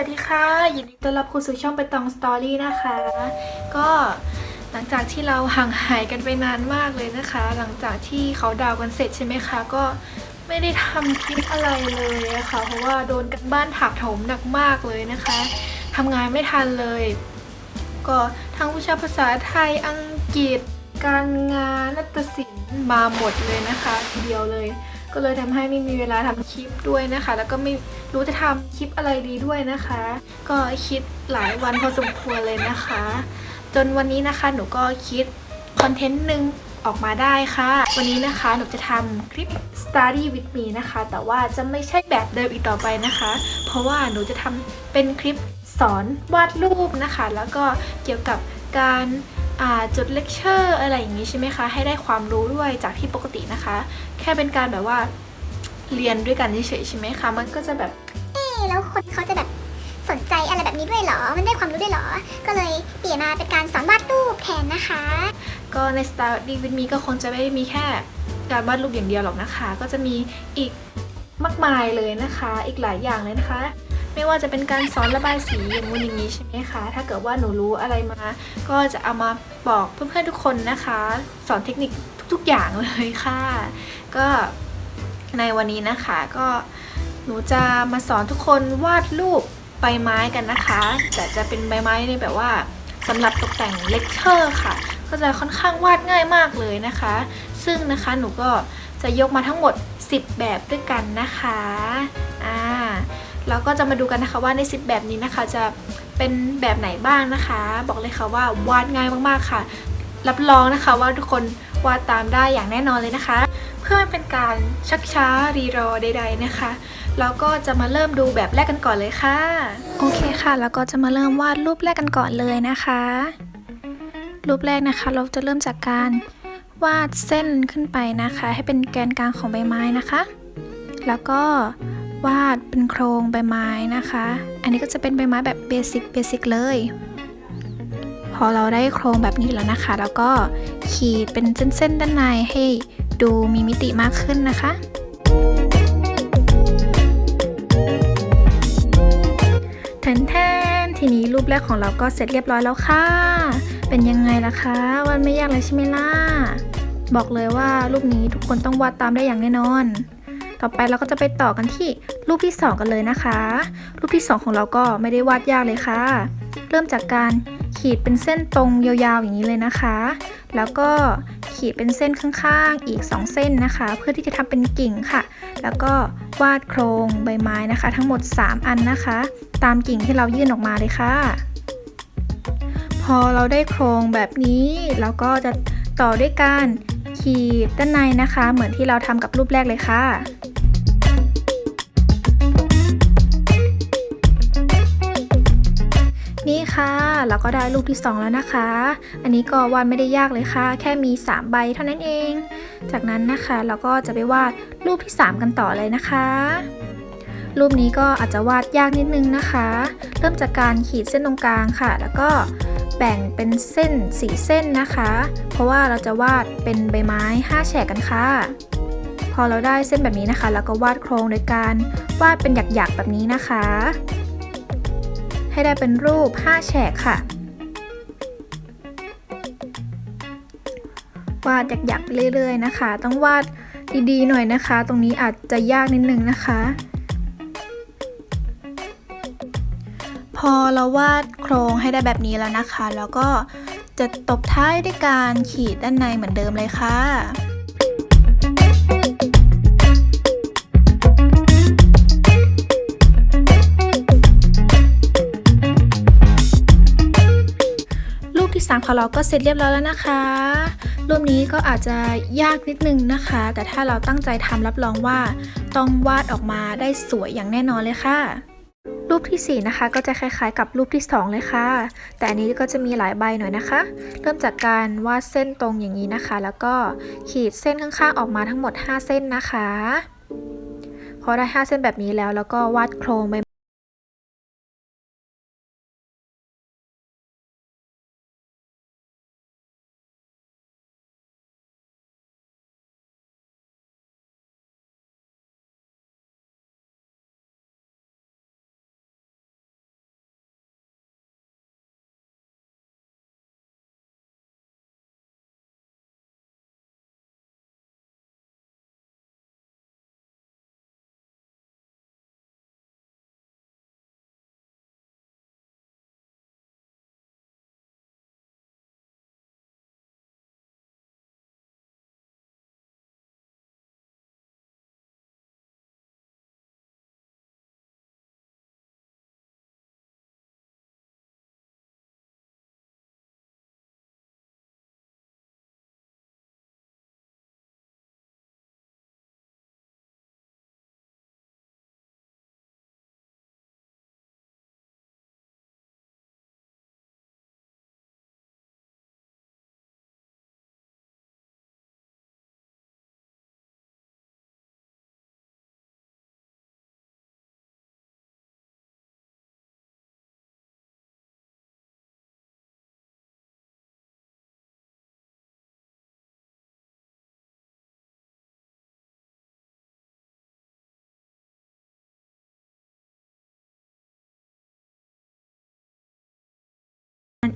วัสดีค่ะยินดีต้อนรับคุณสู่ช่องไปตองสตอรี่นะคะ ก็หลังจากที่เราห่างหายกันไปนานมากเลยนะคะ หลังจากที่เขาดาวน์กันเสร็จใช่ไหมคะ ก็ไม่ได้ทำคลิปอะไรเลยะค่ะเพราะว่าโดนกันบ้านถาโถมหนักมากเลยนะคะทำงานไม่ทันเลย ก็ทั้งวิชาภาษาไทยอังกฤษ การงานนัตศิลป์มาหมดเลยนะคะทีเดียวเลย ก็เลยทำให้ไม่มีเวลาทำคลิปด้วยนะคะ แล้วก็ไม่รู้จะทำคลิปอะไรดีด้วยนะคะ ก็คิดหลายวันพอสมควรเลยนะคะ จนวันนี้นะคะหนูก็คิดคอนเทนต์หนึ่งออกมาได้ค่ะ วันนี้นะคะหนูจะทำคลิป study with me นะคะ แต่ว่าจะไม่ใช่แบบเดิมอีกต่อไปนะคะ เพราะว่าหนูจะทำเป็นคลิปสอนวาดรูปนะคะ แล้วก็เกี่ยวกับการ จดเลคเชอร์อะไรอย่างนี้ใช่ไหมคะ ให้ได้ความรู้ด้วยจากที่ปกตินะคะ แค่เป็นการแบบว่าเรียนด้วยกันเฉยๆใช่ไหมคะ มันก็จะแบบ เอ๊ะแล้วคนเขาจะแบบสนใจอะไรแบบนี้ด้วยเหรอ มันได้ความรู้ด้วยเหรอ ก็เลยเปลี่ยนมาเป็นการสอนวาดรูปแทนนะคะ ก็ใน Study with me ก็คงจะไม่ได้มีแค่การวาดรูปอย่างเดียวหรอกนะคะ ก็จะมีอีกมากมายเลยนะคะ อีกหลายอย่างเลยนะคะ ไม่ว่าจะเป็นการสอนระบายสีอย่างงู้นอย่างนี้ใช่ไหมคะ ถ้าเกิดว่าหนูรู้อะไรมา ก็จะเอามาบอกเพื่อนๆทุกคนนะคะ สอนเทคนิคทุกๆอย่างเลยค่ะ ก็ในวันนี้นะคะก็หนูจะมาสอนทุกคนวาดรูปใบไม้กันนะคะ แต่จะเป็นใบไม้ในแบบว่าสำหรับตกแต่งเลคเชอร์ค่ะ ก็จะค่อนข้างวาดง่ายมากเลยนะคะ ซึ่งนะคะหนูก็จะยกมาทั้งหมด 10 แบบด้วยกันนะคะ อ่า เราก็จะมาดูกันนะคะว่าใน 10 แบบนี้นะคะ จะเป็นแบบไหนบ้างนะคะ บอกเลยค่ะว่าวาดง่ายมากๆค่ะ รับรองนะคะว่าทุกคนวาดตามได้อย่างแน่นอนเลยนะคะ เพื่อไม่เป็นการชักช้ารีรอใด ๆนะคะเราก็จะมาเริ่มดูแบบแรกกันก่อนเลยค่ะ โอเคค่ะ แล้วก็จะมาเริ่มวาดรูปแรกกันก่อนเลยนะคะ รูปแรกนะคะ เราจะเริ่มจากการวาดเส้นขึ้นไปนะคะ ให้เป็นแกนกลางของใบไม้นะคะ แล้วก็ วาดเป็นโครงใบไม้นะคะ อันนี้ก็จะเป็นใบไม้แบบเบสิกเบสิกเลย พอเราได้โครงแบบนี้แล้วนะคะ แล้วก็ขีดเป็นเส้นๆด้านในให้ดูมีมิติมากขึ้นนะคะแทนแทนทีนี้รูปแรกของเราก็เสร็จเรียบร้อยแล้วค่ะ เป็นยังไงล่ะคะวาดไม่ยากเลยใช่ไหมล่ะ บอกเลยว่ารูปนี้ทุกคนต้องวาดตามได้อย่างแน่นอน ต่อไปเราก็จะไปต่อกันที่รูปที่ 2 กันเลยนะคะ รูปที่ 2 ของเราก็ไม่ได้วาดยากเลยค่ะ เริ่มจากการขีดเป็นเส้นตรงยาวๆอย่างนี้เลยนะคะ แล้วก็ขีดเป็นเส้นข้างๆ อีก 2 เส้นนะคะ เพื่อที่จะทำเป็นกิ่งค่ะ แล้วก็วาดโครงใบไม้นะคะ ทั้งหมด 3 อันนะคะ ตามกิ่งที่เรายื่นออกมาเลยค่ะ พอเราได้โครงแบบนี้เราก็จะต่อด้วยการขีดด้านในนะคะ เหมือนที่เราทำกับรูปแรกเลยค่ะ นี่ค่ะ เราก็ได้รูปที่ 2 แล้วนะคะ อันนี้ก็วาดไม่ได้ยากเลยค่ะ แค่มี 3 ใบเท่านั้นเอง จากนั้นนะคะเราก็จะไปวาดรูปที่ 3 กันต่อเลยนะคะ รูปนี้ก็อาจจะวาดยากนิดนึงนะคะ เริ่มจากการขีดเส้นตรงกลางค่ะ แล้วก็แบ่งเป็นเส้นสีเส้นนะคะ เพราะว่าเราจะวาดเป็นใบไม้ 5 แฉกกันค่ะ พอเราได้เส้นแบบนี้นะคะ แล้วก็วาดโครงโดยการวาดเป็นหยักๆแบบนี้นะคะ ให้ได้เป็นรูป 5 แฉกค่ะ วาดหยักๆเรื่อยๆนะคะ ต้องวาดดีๆหน่อยนะคะ ตรงนี้อาจจะยากนิดนึงนะคะ พอเราวาดโครงให้ได้แบบนี้แล้วนะคะ แล้วก็จะตบท้ายด้วยการขีดด้านในเหมือนเดิมเลยค่ะ รูปที่3ของเราก็เสร็จเรียบร้อยแล้วนะคะ รูปนี้ก็อาจจะยากนิดนึงนะคะ แต่ถ้าเราตั้งใจทำรับรองว่า ต้องวาดออกมาได้สวยอย่างแน่นอนเลยค่ะ รูปทีสี่ 4 นะคะก็จะคล้ายๆ กับรูปที่ 2 เลยค่ะ แต่อันนี้ก็จะมีหลายใบหน่อยนะคะ เริ่มจากการวาดเส้นตรงอย่างนี้นะคะ แล้วก็ขีดเส้นข้างๆออกมาทั้งหมด 5 เส้นนะคะพอได้ 5 เส้นแบบนี้แล้วแล้วก็วาดโครงใบ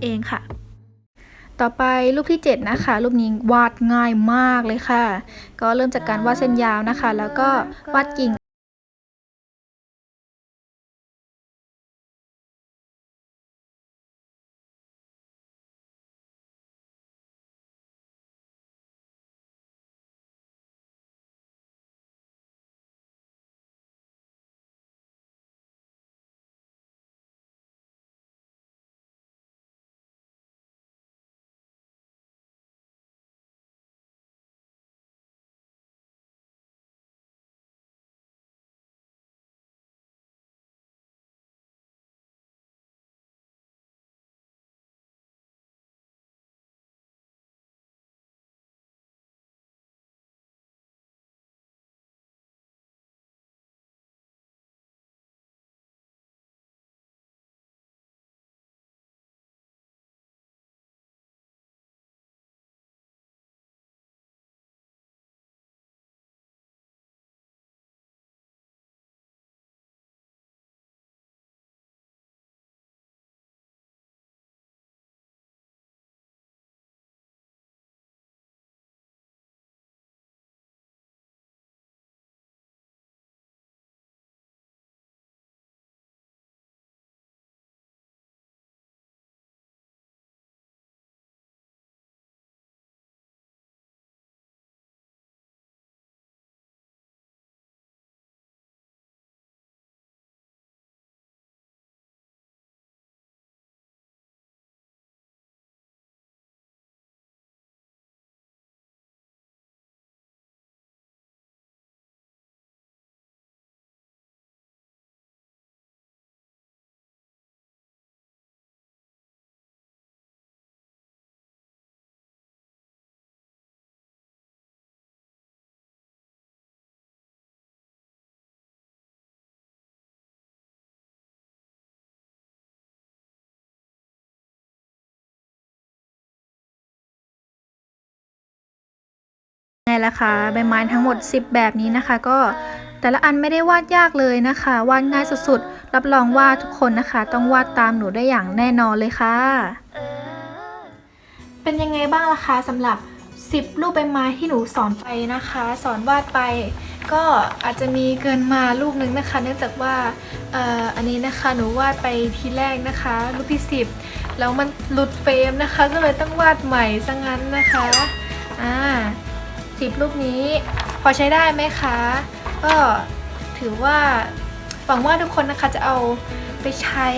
เองค่ะ ต่อไปรูปที่ 7 นะคะ รูปนี้วาดง่ายมากเลยค่ะ ก็เริ่มจากการวาดเส้นยาวนะคะ แล้วก็วาดกิ่ง ไงล่ะคะใบไม้ทั้งหมด 10 แบบนี้นะคะ ก็แต่ละอันไม่ได้วาดยากเลยนะคะ วาดง่ายสุดๆ รับรองว่าทุกคนนะคะ ต้องวาดตามหนูได้อย่างแน่นอนเลยค่ะ เป็นยังไงบ้างล่ะคะสำหรับ 10 รูปใบไม้ที่หนูสอนไปนะคะ สอนวาดไป ก็อาจจะมีเกินมารูปหนึงนะคะ เนื่องจากว่าเอ่ออันนี้นะคะหนูวาดไปทีแรกนะคะ รูปที่ 10 แล้วมันหลุดเฟรมนะคะ ก็เลยต้องวาดใหม่ซะงั้นนะคะอ่า สิบรูปนี้ พอใช้ได้ไหมคะ ก็ถือว่าหวังว่าทุกคนนะคะจะเอาไปใช้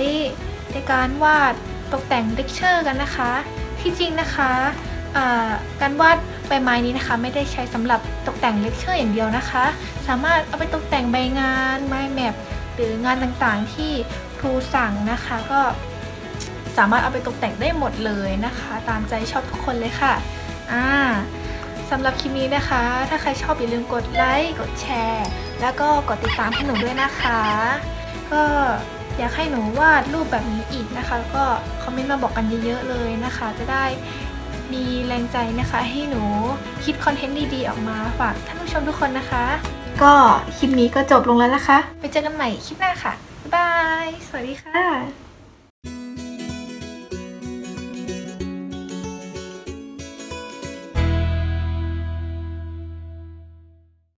ในการวาดตกแต่งเลคเชอร์กันนะคะ ที่จริงนะคะการวาดใบไม้นี้นะคะ ไม่ได้ใช้สำหรับตกแต่งเลคเชอร์อย่างเดียวนะคะ สามารถเอาไปตกแต่งใบงานไม้แมปหรืองานต่างๆที่ครูสั่งนะคะก็สามารถเอาไปตกแต่งได้หมดเลยนะคะ ตามใจชอบทุกคนเลยค่ะอ่า สำหรับคลิปนี้นะคะ ถ้าใครชอบอย่าลืมกดไลค์ กดแชร์ แล้วก็กดติดตามให้หนูด้วยนะคะ ก็อยากให้หนูวาดรูปแบบนี้อีกนะคะ ก็คอมเมนต์มาบอกกันเยอะๆเลยนะคะ จะได้มีแรงใจนะคะ ให้หนูคิดคอนเทนต์ดีๆออกมาฝากท่านผู้ชมทุกคนนะคะ ก็คลิปนี้ก็จบลงแล้วนะคะ ไปเจอกันใหม่คลิปหน้าค่ะ บ๊ายบาย สวัสดีค่ะ